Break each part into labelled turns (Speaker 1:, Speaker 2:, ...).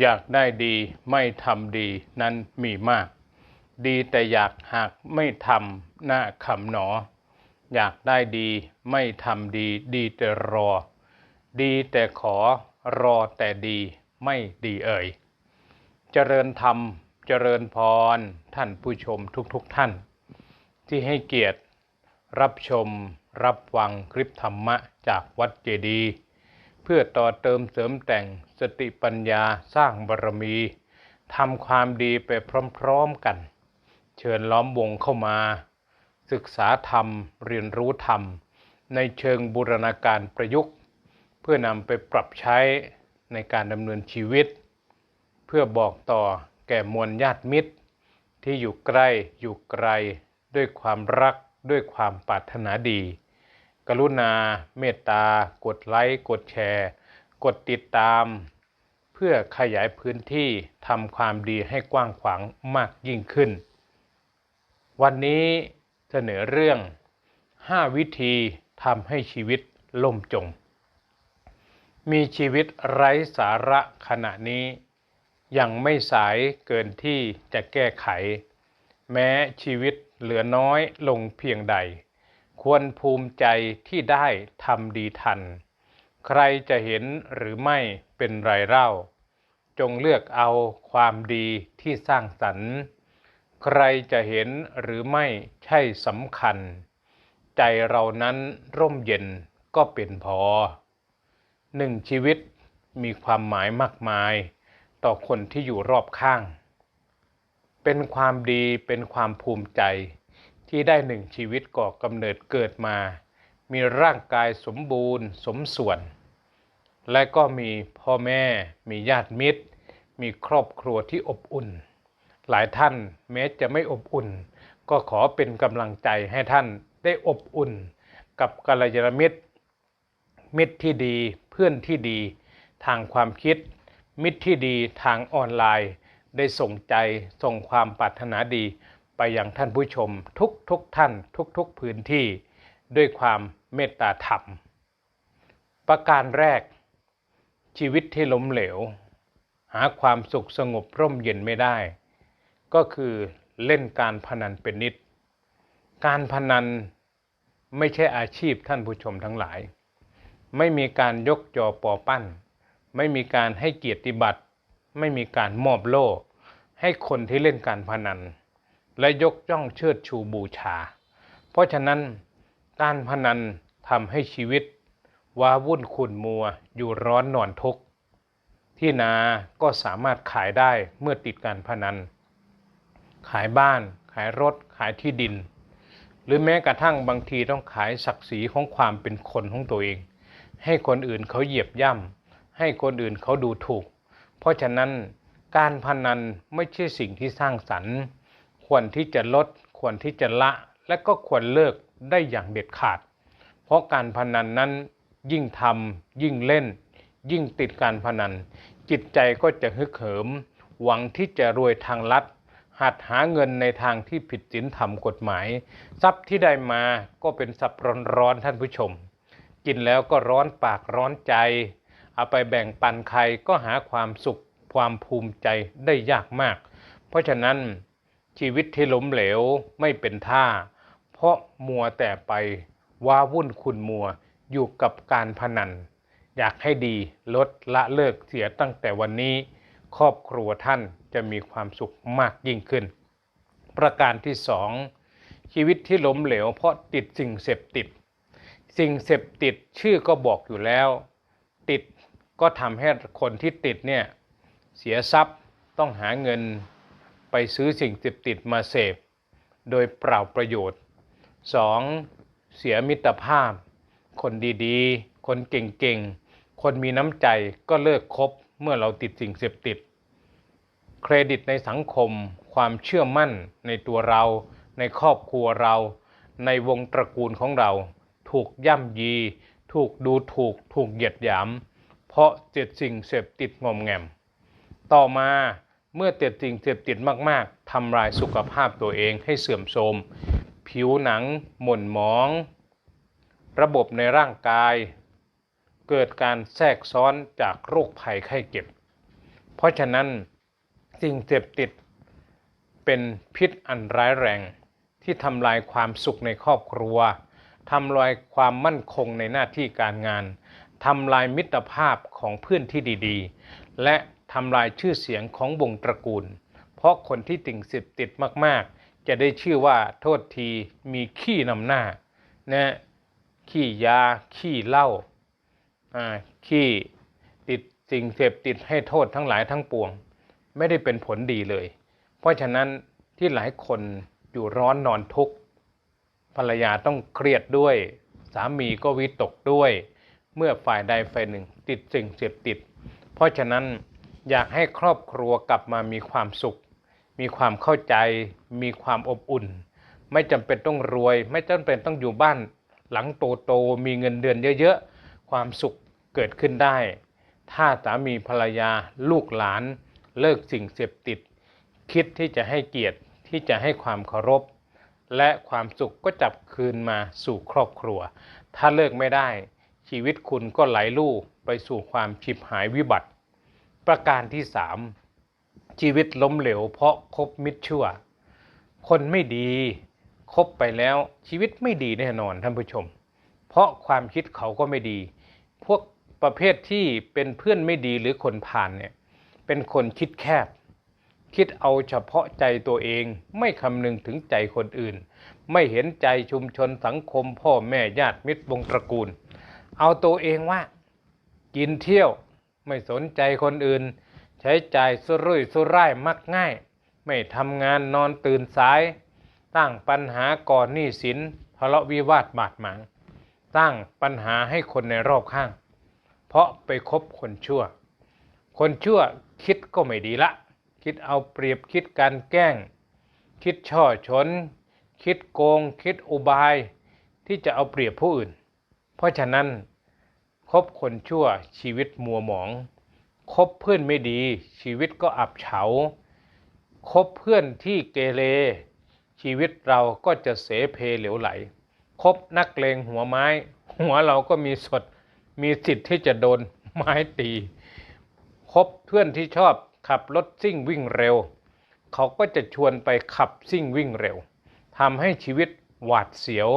Speaker 1: อยากได้ดีไม่ทำดีนั้นมีมาก ดีแต่อยากหากไม่ทำหน้าขำหนอ อยากได้ดีไม่ทำดีดีแต่รอ ดีแต่ขอรอแต่ดีไม่ดีเอ่ย เจริญธรรมเจริญพรท่านผู้ชมทุกๆทท่าน ที่ให้เกียรติรับชมรับฟังคลิปธรรมะจากวัดเจดีย์ เพื่อต่อเติมเสริมแต่งสติปัญญาสร้างบารมีทำความดีไปพร้อมๆกัน เชิญล้อมวงเข้ามา ศึกษาธรรมเรียนรู้ธรรม ในเชิงบูรณาการประยุกต์ เพื่อนำไปปรับใช้ในการดำเนินชีวิต เพื่อบอกต่อแก่มวลญาติมิตร ที่อยู่ใกล้อยู่ไกล ด้วยความรักด้วยความปรารถนาดี กรุณาเมตตา กดไลค์กดแชร์ กดติดตาม เพื่อขยายพื้นที่ทำความดีให้กว้างขวางมากยิ่งขึ้น วันนี้เสนอเรื่อง 5 วิธีทำให้ชีวิตล่มจม มีชีวิตไร้สาระขณะนี้ ยังไม่สายเกินที่จะแก้ไข แม้ชีวิตเหลือน้อยลงเพียงใด ควรภูมิใจที่ได้ทำดีทัน ใครจะเห็นหรือไม่เป็นไรเล่า จงเลือกเอาความดีที่สร้างสรรค์ ใครจะเห็นหรือไม่ใช่สำคัญ ใจเรานั้นร่มเย็นก็เป็นพอหนึ่งชีวิตมีความหมายมากมาย ต่อคนที่อยู่รอบข้าง เป็นความดีเป็นความภูมิใจ ที่ได้หนึ่งชีวิตก่อกำเนิดเกิดมา มีร่างกายสมบูรณ์สมส่วน และก็มีพ่อแม่ มีญาติมิตร มีครอบครัวที่อบอุ่น หลายท่านแม้จะไม่อบอุ่น ก็ขอเป็นกำลังใจให้ท่านได้อบอุ่น กับกัลยาณมิตร มิตรที่ดีเพื่อนที่ดี ทางความคิด มิตรที่ดีทางออนไลน์ ได้ส่งใจส่งความปรารถนาดี ไปยังท่านผู้ชมทุกทุกท่านทุกทุกพื้นที่ด้วยความเมตตาธรรม ประการแรก ชีวิตที่ล้มเหลว หาความสุขสงบร่มเย็นไม่ได้ ก็คือเล่นการพนันเป็นนิด การพนันไม่ใช่อาชีพท่านผู้ชมทั้งหลาย ไม่มีการยกจอปอปั้น ไม่มีการให้เกียรติบัตร ไม่มีการมอบโล่ ให้คนที่เล่นการพนัน และยกย่องเชิดชูบูชา เพราะฉะนั้นการพนันทำให้ชีวิตว้าวุ่นขุ่นมัวอยู่ร้อนนอนทุกข์ที่นาก็สามารถขายได้เมื่อติดการพนัน ขายบ้าน ขายรถ ขายที่ดิน หรือแม้กระทั่งบางทีต้องขายศักดิ์ศรีของความเป็นคนของตัวเอง ให้คนอื่นเขาเหยียบย่ำให้คนอื่นเขาดูถูก เพราะฉะนั้นการพนันไม่ใช่สิ่งที่สร้างสรรค์ ควรที่จะลด ควรที่จะละ และก็ควรเลิกได้อย่างเด็ดขาด เพราะการพนันนั้นยิ่งทำยิ่งเล่น ยิ่งติดการพนัน จิตใจก็จะฮึกเหิม หวังที่จะรวยทางลัดหัดหาเงินในทางที่ผิดศีลธรรมกฎหมาย ทรัพย์ที่ได้มาก็เป็นทรัพย์ร้อนๆท่านผู้ชม กินแล้วก็ร้อนปากร้อนใจ เอาไปแบ่งปันใครก็หาความสุขความภูมิใจได้ยากมาก เพราะฉะนั้น ชีวิตที่ล้มเหลวไม่เป็นท่า เพราะมัวแต่ไปว้าวุ่นคุณมัวอยู่กับการพนัน อยากให้ดีลดละเลิกเสียตั้งแต่วันนี้ ครอบครัวท่านจะมีความสุขมากยิ่งขึ้น ประการที่สองชีวิตที่ล้มเหลวเพราะติดสิ่งเสพติด สิ่งเสพติดชื่อก็บอกอยู่แล้ว ติดก็ทำให้คนที่ติดเนี่ยเสียทรัพย์ต้องหาเงิน ไปซื้อสิ่งเสพติดมาเสพ โดยเปล่าประโยชน์ 2. เสียมิตรภาพ คนดีๆ คนเก่งๆ คนมีน้ำใจก็เลิกคบเมื่อเราติดสิ่งเสพติด เครดิตในสังคม ความเชื่อมั่นในตัวเรา ในครอบครัวเรา ในวงตระกูลของเรา ถูกย่ำยี ถูกดูถูก ถูกเหยียดหยาม เพราะเจ็ดสิ่งเสพติดงมแงม ต่อมา เมื่อติดสิ่งเสพติดมากๆทำลายสุขภาพตัวเองให้เสื่อมโทรม ผิวหนัง หม่นหมอง ระบบในร่างกาย เกิดการแทรกซ้อนจากโรคภัยไข้เจ็บ เพราะฉะนั้นสิ่งเสพติดเป็นพิษอันร้ายแรง ที่ทำลายความสุขในครอบครัวทำลายความมั่นคงในหน้าที่การงานทำลายมิตรภาพของเพื่อนที่ดี ๆ และ ทำลายชื่อเสียงของวงตระกูล เพราะคนที่ติ่งเสพติดมากๆ จะได้ชื่อว่าโทษทีมีขี้นำหน้านะขี้ยาขี้เหล้าอ่าขี้ติดสิ่งเสพติดให้โทษทั้งหลายทั้งปวง ไม่ได้เป็นผลดีเลย เพราะฉะนั้นที่หลายคนอยู่ร้อนนอนทุกข์ภรรยาต้องเครียดด้วย สามีก็วิตกด้วย เมื่อฝ่ายใดฝ่ายหนึ่งติดสิ่งเสพติด เพราะฉะนั้น อยากให้ครอบครัวกลับมามีความสุข มีความเข้าใจ มีความอบอุ่น ไม่จำเป็นต้องรวย ไม่จำเป็นต้องอยู่บ้าน หลังโตๆมีเงินเดือนเยอะๆ ความสุขเกิดขึ้นได้ ถ้าสามีภรรยาลูกหลาน เลิกสิ่งเสพติด คิดที่จะให้เกียรติที่จะให้ความเคารพ และความสุขก็จับคืนมาสู่ครอบครัว ถ้าเลิกไม่ได้ ชีวิตคุณก็ไหลลู่ไปสู่ความฉิบหายวิบัติ ประการที่สามชีวิตล้มเหลวเพราะคบมิตรชั่ว คนไม่ดีคบไปแล้วชีวิตไม่ดีแน่นอนท่านผู้ชม เพราะความคิดเขาก็ไม่ดี พวกประเภทที่เป็นเพื่อนไม่ดีหรือคนผ่านเนี่ยเป็นคนคิดแคบ คิดเอาเฉพาะใจตัวเองไม่คำนึงถึงใจคนอื่น ไม่เห็นใจชุมชนสังคมพ่อแม่ญาติมิตรวงตระกูล เอาตัวเองว่า กินเที่ยว ไม่สนใจคนอื่น ใช้จ่ายสุรุ่ยสุร่ายมักง่าย ไม่ทำงานนอนตื่นสาย ตั้งปัญหาก่อนหนี้สินทะเลาะวิวาทบาดหมางตั้งปัญหาให้คนในรอบข้าง เพราะไปคบคนชั่ว คนชั่วคิดก็ไม่ดีละ คิดเอาเปรียบคิดการแกล้ง คิดช่อชน คิดโกง คิดอุบาย ที่จะเอาเปรียบผู้อื่น เพราะฉะนั้น บคนชั่วชีวิตมัวหมอง คบเพื่อนไม่ดี ชีวิตก็อับเฉา คบเพื่อนที่เกเร ชีวิตเราก็จะเสเพเหลวไหล คบนักเลงหัวไม้ หัวเราก็มีสด มีสิทธิ์ที่จะโดนไม้ตี คบเพื่อนที่ชอบขับรถซิ่งวิ่งเร็ว เขาก็จะชวนไปขับซิ่งวิ่งเร็วทำให้ชีวิตหวาดเสียว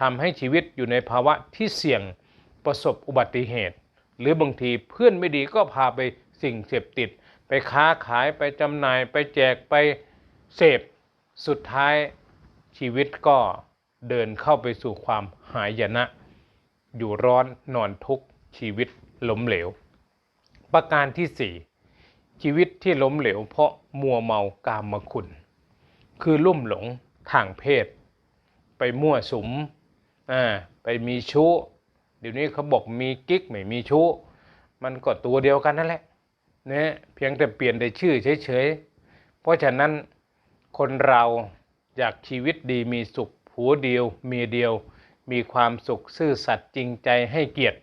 Speaker 1: ทำให้ชีวิตอยู่ในภาวะที่เสี่ยง ประสบอุบัติเหตุ หรือบางทีเพื่อนไม่ดีก็พาไปสิ่งเสพติด ไปค้าขายไปจำหน่าย ไปแจกไปเสพ สุดท้ายชีวิตก็เดินเข้าไปสู่ความหายนะ อยู่ร้อนนอนทุกข์ชีวิตล้มเหลว ประการที่สี่ชีวิตที่ล้มเหลวเพราะมัวเมากามคุณ คือลุ่มหลงทางเพศ ไปมั่วสุม ไปมีชู้ เดี๋ยวนี้เขาบอกมีกิ๊กไม่มีชู้ มันก็ตัวเดียวกันนั่นแหละเนี่ยเพียงแต่เปลี่ยนได้ชื่อเฉยๆ เพราะฉะนั้นคนเราอยากชีวิตดีมีสุขผัวเดียวเมียเดียว มีความสุขซื่อสัตย์จริงใจให้เกียรติ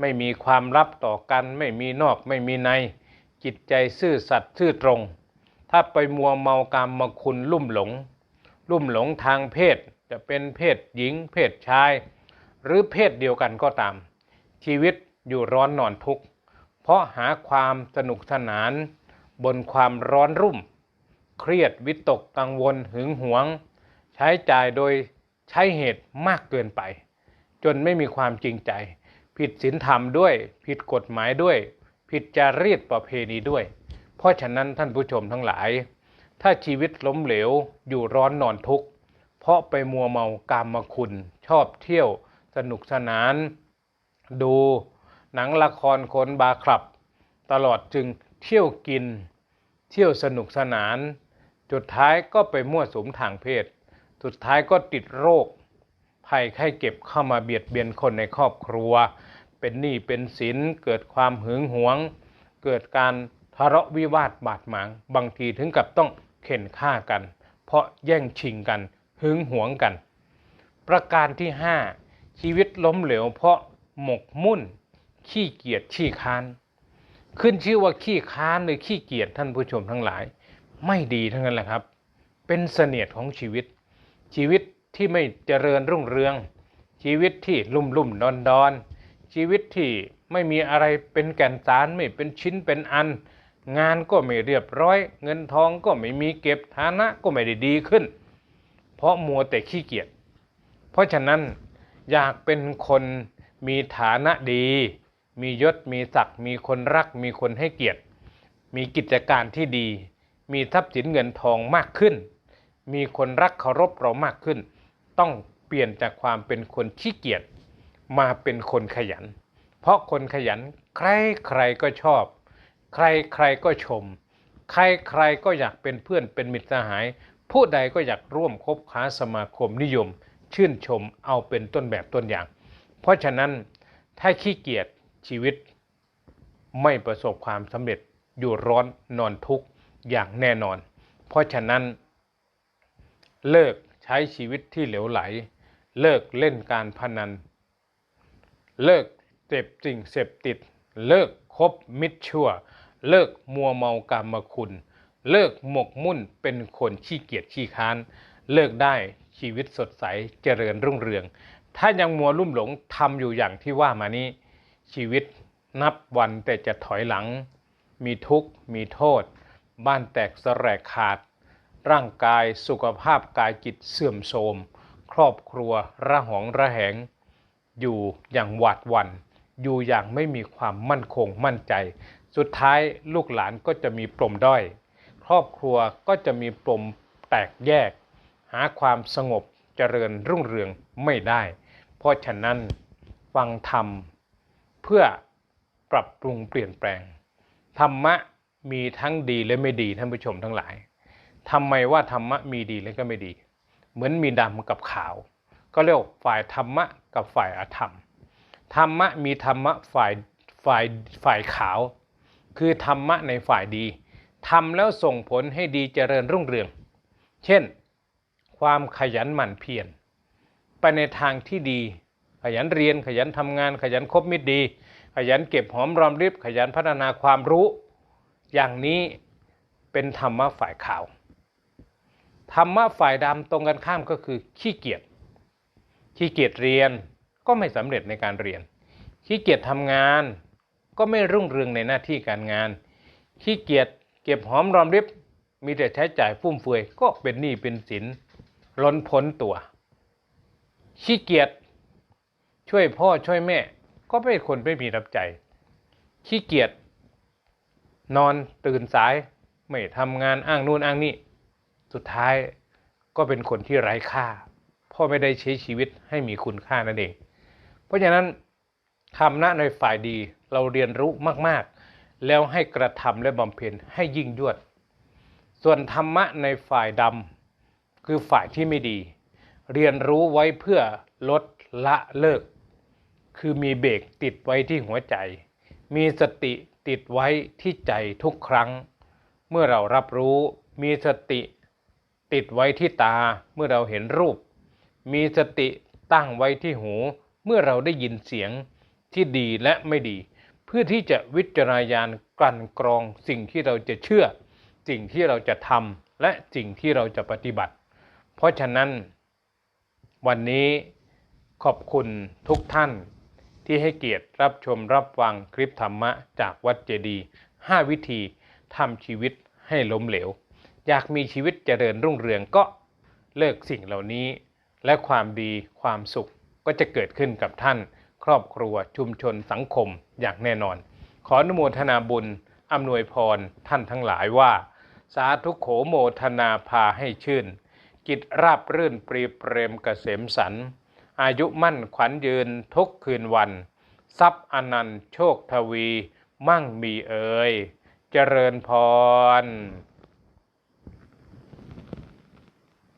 Speaker 1: ไม่มีความลับต่อกัน ไม่มีนอกไม่มีใน จิตใจซื่อสัตย์ซื่อตรง ถ้าไปมัวเมากามมาคุณลุ่มหลง ลุ่มหลงทางเพศจะเป็นเพศหญิงเพศชาย หรือเพศเดียวกันก็ตาม ชีวิตอยู่ร้อนนอนทุกข์ เพราะหาความสนุกสนาน บนความร้อนรุ่ม เครียดวิตกกังวลหึงหวง ใช้จ่ายโดยใช้เหตุมากเกินไป จนไม่มีความจริงใจ ผิดศีลธรรมด้วย ผิดกฎหมายด้วย ผิดจารีตประเพณีด้วย เพราะฉะนั้นท่านผู้ชมทั้งหลาย ถ้าชีวิตล้มเหลวอยู่ร้อนนอนทุกข์เพราะไปมัวเมากามคุณชอบเที่ยว สนุกสนาน ดูหนังละครคนบาคลับ ตลอดจึงเที่ยวกิน เที่ยวสนุกสนาน จุดท้ายก็ไปมั่วสุมทางเพศ สุดท้ายก็ติดโรค ภัยไข้เก็บเข้ามาเบียดเบียนคนในครอบครัว เป็นหนี้เป็นสินเกิดความหึงหวง เกิดการทะเลาะวิวาทบาดหมาง บางทีถึงกับต้องเข็นฆ่ากัน เพราะแย่งชิงกันหึงหวงกัน ประการที่ห้า ชีวิตล้มเหลวเพราะหมกมุ่น ขี้เกียจขี้ค้าน ขึ้นชื่อว่าขี้ค้านหรือขี้เกียจท่านผู้ชมทั้งหลาย ไม่ดีทั้งนั้นแหละครับ เป็นเสนียดของชีวิต ชีวิตที่ไม่เจริญรุ่งเรือง ชีวิตที่ลุ่มลุ่มดอนดอนชีวิตที่ไม่มีอะไรเป็นแก่นสารไม่เป็นชิ้นเป็นอัน งานก็ไม่เรียบร้อย เงินทองก็ไม่มีเก็บฐานะก็ไม่ได้ดีขึ้น เพราะมัวแต่ขี้เกียจเพราะฉะนั้น อยากเป็นคนมีฐานะดี มียศมีศักดิ์มีคนรัก มีคนให้เกียรติ มีกิจการที่ดี มีทรัพย์สินเงินทองมากขึ้น มีคนรักเคารพเรามากขึ้น ต้องเปลี่ยนจากความเป็นคนขี้เกียจมาเป็นคนขยัน เพราะคนขยันใครใครก็ชอบ ใครใครก็ชม ใครใครก็อยากเป็นเพื่อนเป็นมิตรสหาย ผู้ใดก็อยากร่วมคบค้าสมาคมนิยม ชื่นชมเอาเป็นต้นแบบต้นอย่าง เพราะฉะนั้นถ้าขี้เกียจชีวิตไม่ประสบความสำเร็จอยู่ร้อนนอนทุกข์อย่างแน่นอน เพราะฉะนั้น เลิกใช้ชีวิตที่เหลวไหล เลิกเล่นการพนัน เลิกเสพสิ่งเสพติด เลิกคบมิตรชั่ว เลิกมัวเมากามคุณ เลิกหมกมุ่นเป็นคนขี้เกียจขี้ค้าน เลิกได้ ชีวิตสดใสเจริญรุ่งเรือง ถ้ายังมัวลุ่มหลงทำอยู่อย่างที่ว่ามานี้ ชีวิตนับวันแต่จะถอยหลัง มีทุกข์ มีโทษ บ้านแตกสแลกขาด ร่างกายสุขภาพกายจิตเสื่อมโทรม ครอบครัวระหองระแหง อยู่อย่างหวาดหวัน่นอยู่อย่างไม่มีความมั่นคงมั่นใจ สุดท้ายลูกหลานก็จะมีปมด้อย ครอบครัวก็จะมีปมแตกแยกาความสงบเจริญรุ่งเรืองไม่ได้ เพราะฉะนั้นฟังธรรมเพื่อปรับปรุงเปลี่ยนแปลง ธรรมะมีทั้งดีและไม่ดีท่านผู้ชมทั้งหลายทำไมว่าธรรมะมีดีและก็ไม่ดี เหมือนมีดำกับขาว ก็เรียกฝ่ายธรรมะกับฝ่ายอธรรม ธรรมะมีธรรมะฝ่ายฝ่ายฝ่ายขาว คือธรรมะในฝ่ายดีทำแล้วส่งผลให้ดีเจริญรุ่งเรือง เช่น ความขยันหมั่นเพียรไปในทางที่ดี ขยันเรียนขยันทำงาน ขยันคบมิตรดี ขยันเก็บหอมรอมริบขยันพัฒนาความรู้ อย่างนี้เป็นธรรมะฝ่ายขาว ธรรมะฝ่ายดำตรงกันข้ามก็คือขี้เกียจขี้เกียจเรียนก็ไม่สำเร็จในการเรียน ขี้เกียจทำงาน ก็ไม่รุ่งเรืองในหน้าที่การงาน ขี้เกียจเก็บหอมรอมริบมีแต่ใช้จ่ายฟุ่มเฟือยก็เป็นหนี้เป็นสิน ล้นพ้นตัว ขี้เกียจช่วยพ่อช่วยแม่ ก็เป็นคนไม่มีรับใจ ขี้เกียจนอนตื่นสาย ไม่ทำงานอ้างนู่นอ้างนี่ สุดท้ายก็เป็นคนที่ไร้ค่า พ่อไม่ได้ใช้ชีวิตให้มีคุณค่านั่นเอง เพราะฉะนั้นธรรมะในฝ่ายดีเราเรียนรู้มากๆ แล้วให้กระทำและบำเพ็ญให้ยิ่งยวด ส่วนธรรมะในฝ่ายดำ คือฝ่ายที่ไม่ดี เรียนรู้ไว้เพื่อลดละเลิก คือมีเบรกติดไว้ที่หัวใจ มีสติติดไว้ที่ใจทุกครั้ง เมื่อเรารับรู้มีสติติดไว้ที่ตาเมื่อเราเห็นรูป มีสติตั้งไว้ที่หู เมื่อเราได้ยินเสียงที่ดีและไม่ดี เพื่อที่จะวิจารณญาณกลั่นกรองสิ่งที่เราจะเชื่อ สิ่งที่เราจะทำและสิ่งที่เราจะปฏิบัติ เพราะฉะนั้น วันนี้ขอบคุณทุกท่านที่ให้เกียรติรับชมรับฟังคลิปธรรมะจากวัดเจดีย์5วิธีทำชีวิตให้ล้มเหลว อยากมีชีวิตเจริญรุ่งเรืองก็เลิกสิ่งเหล่านี้ และความดีความสุขก็จะเกิดขึ้นกับท่าน ครอบครัวชุมชนสังคมอย่างแน่นอน ขออนุโมทนาบุญอำนวยพรท่านทั้งหลายว่า สาธุโขโมทนาพาให้ชื่น กิจราบรื่นปรีเปรมเกษมสัน อายุมั่นขวัญยืนทุกคืนวัน ทรัพย์อนันต์โชคทวี มั่งมีเอ่ยเจริญพร